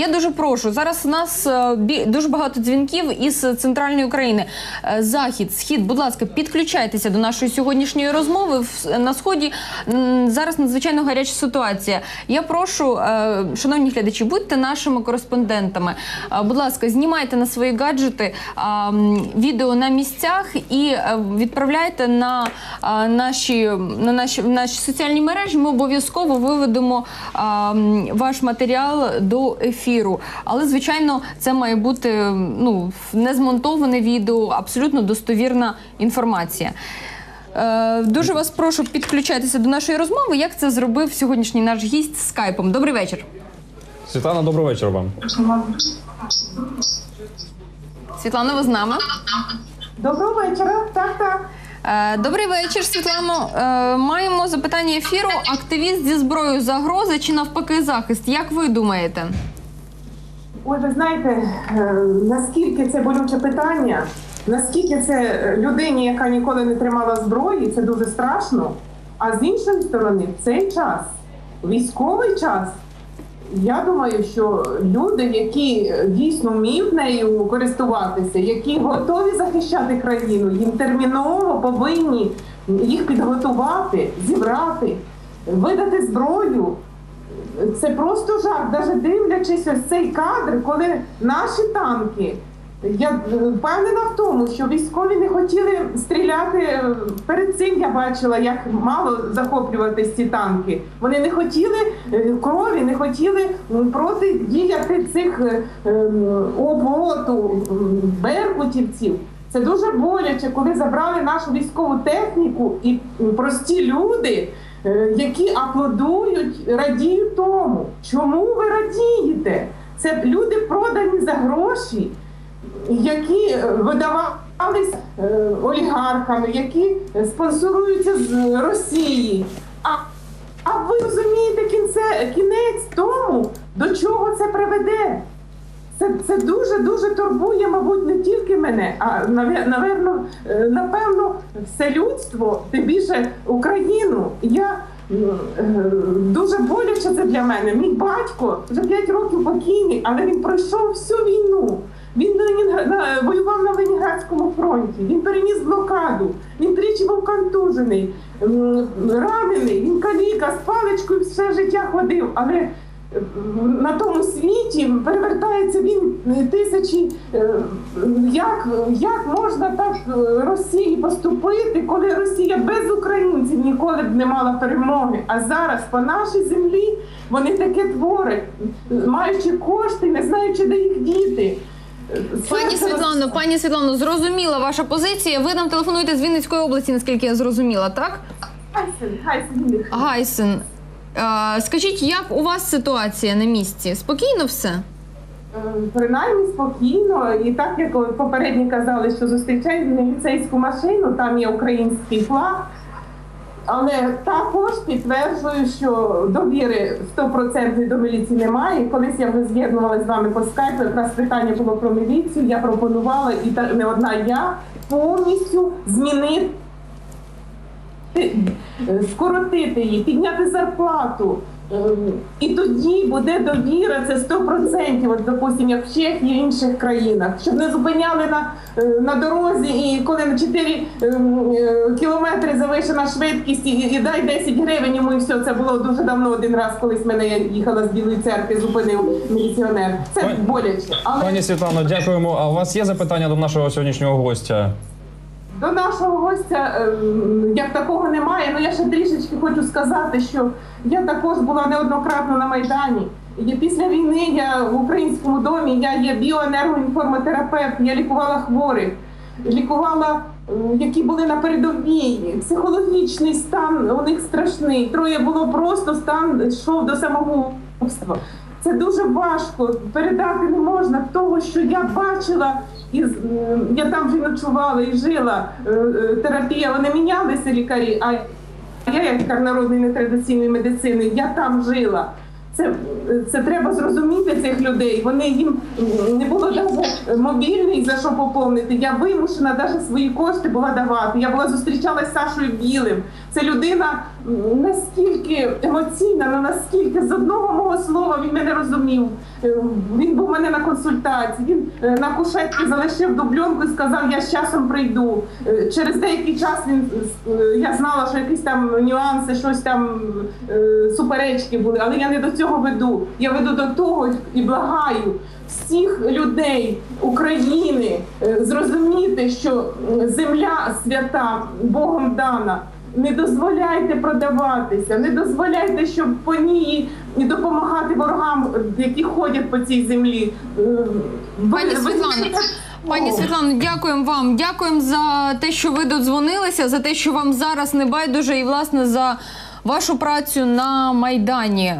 Я дуже прошу. Зараз у нас е, дуже багато дзвінків із центральної України. Е, Захід, схід, будь ласка, підключайтеся до нашої сьогоднішньої розмови. На сході зараз надзвичайно гаряча ситуація. Я прошу, е, шановні глядачі, будьте нашими кореспондентами. Будь ласка, знімайте на свої гаджети відео на місцях і відправляйте на наші на наші, наші соціальні мережі. Ми обов'язково виведемо ваш матеріал до ефіру. Але звичайно, це має бути ну не змонтоване відео, абсолютно достовірна інформація. Е, Дуже вас прошу підключайтеся до нашої розмови. Як це зробив сьогоднішній наш гість з скайпом? Добрий вечір. Світлана, добрий вечір вам. Світлана, ви з нами? Доброго вечора. Так, так. Е, Добрий вечір, Світлано. Е, Маємо запитання ефіру. Активіст зі зброєю загроза чи навпаки захист? Як ви думаєте? Ой, ви знаєте, е, наскільки це болюче питання, наскільки це людині, яка ніколи не тримала зброї, це дуже страшно. А з іншої сторони, в цей час, військовий час, я думаю, що люди, які е, дійсно вміють нею користуватися, які готові захищати країну, їм терміново повинні їх підготувати, зібрати, видати зброю. Це просто жах, навіть дивлячись ось цей кадр, коли наші танки. Я впевнена в тому, що військові не хотіли стріляти. е, Перед цим я бачила, як мало захоплюватись ці танки. Вони не хотіли е, крові, не хотіли м, протидіяти цих е, ем, оботу беркутівців. Це дуже боляче, коли забрали нашу військову техніку і прості люди, які аплодують, радіють тому. Чому ви радієте? Це люди продані за гроші, які е, видавались е, олігархами, які е, спонсоруються з Росії. А, а ви розумієте кінце, кінець тому, до чого це приведе? Це, це дуже дуже турбує, мабуть, не тільки мене, а наве- наверно, е, напевно, все людство, тим більше Україну. Я е, дуже боляче це для мене. Мій батько вже 5 років покійний, але він пройшов всю війну. Він на воював на Ленінградському фронті. Він переніс блокаду. Він тричі був контужений, ранений. Він каліка з паличкою все життя ходив. Але на тому світі перевертається він тисячі. е, Як, як можна так е, Росії поступити, коли Росія без українців ніколи б не мала перемоги? А зараз по нашій землі вони таке творять, маючи кошти, не знаючи, де їх діти. Пані Світлано, пані Світлано, зрозуміла ваша позиція. Ви нам телефонуєте з Вінницької області, наскільки я зрозуміла, так? Гайсен, Гайсен, Гайсен. Е, Скажіть, як у вас ситуація на місці? Спокійно все? Е, Принаймні спокійно, і так як попередні казали, що зустрічають міліцейську машину, там є український флаг. Але також підтверджую, що довіри 100% до міліції немає. Колись я вже з'єднувалася з вами по скайпу, якраз питання було про міліцію. Я пропонувала, і не одна я повністю змінити, скоротити її, підняти зарплату. Ем, І тоді буде довіра, це 100%, от, допустим, як в Чехії і інших країнах, щоб не зупиняли на, е, на дорозі, і коли на 4 ем, е, кілометри завишена швидкість і, і дай 10 гривень йому і все. Це було дуже давно один раз, колись мене я їхала з Білої церкви, зупинив міліціонер. Це боляче. Але Пані Світлано, дякуємо. А у вас є запитання до нашого сьогоднішнього гостя? До нашого гостя ем, як такого немає. Ну я ще трішечки хочу сказати, що я також була неоднократно на майдані. Після війни я в українському домі я є біоенергоінформотерапевт, я лікувала хворих, лікувала, ем, які були на передовій. Психологічний стан у них страшний. Троє було просто стан йшов до самогубства. Це дуже важко передати не можна того, що я бачила, і я там вже ночувала і жила. е, е, Терапія, вони мінялися лікарі. А я, як народної нетрадиційної медицини, я там жила. Це, це треба зрозуміти цих людей. Вони їм не було навіть мобільний за що поповнити. Я вимушена навіть свої кошти була давати. Я була зустрічалася з Сашою Білим. Це людина настільки емоційна, ну наскільки з одного мого слова він мене розумів. Е, Він був у мене на консультації. Він е, на кушетці залишив дубльонку і сказав, я з часом прийду. Е, Через деякий час він я знала, що якісь там нюанси, щось там суперечки були, але я не до цього веду. Я веду до того і благаю всіх людей України е, зрозуміти, що земля свята Богом дана. Не дозволяйте продаватися, не дозволяйте, щоб по ній і допомагати ворогам, які ходять по цій землі. Е, Пані Світлано, Пані Світлано, дякуємо вам. Дякуємо за те, що ви додзвонилися, за те, що вам зараз не байдуже, і власне за вашу працю на майдані.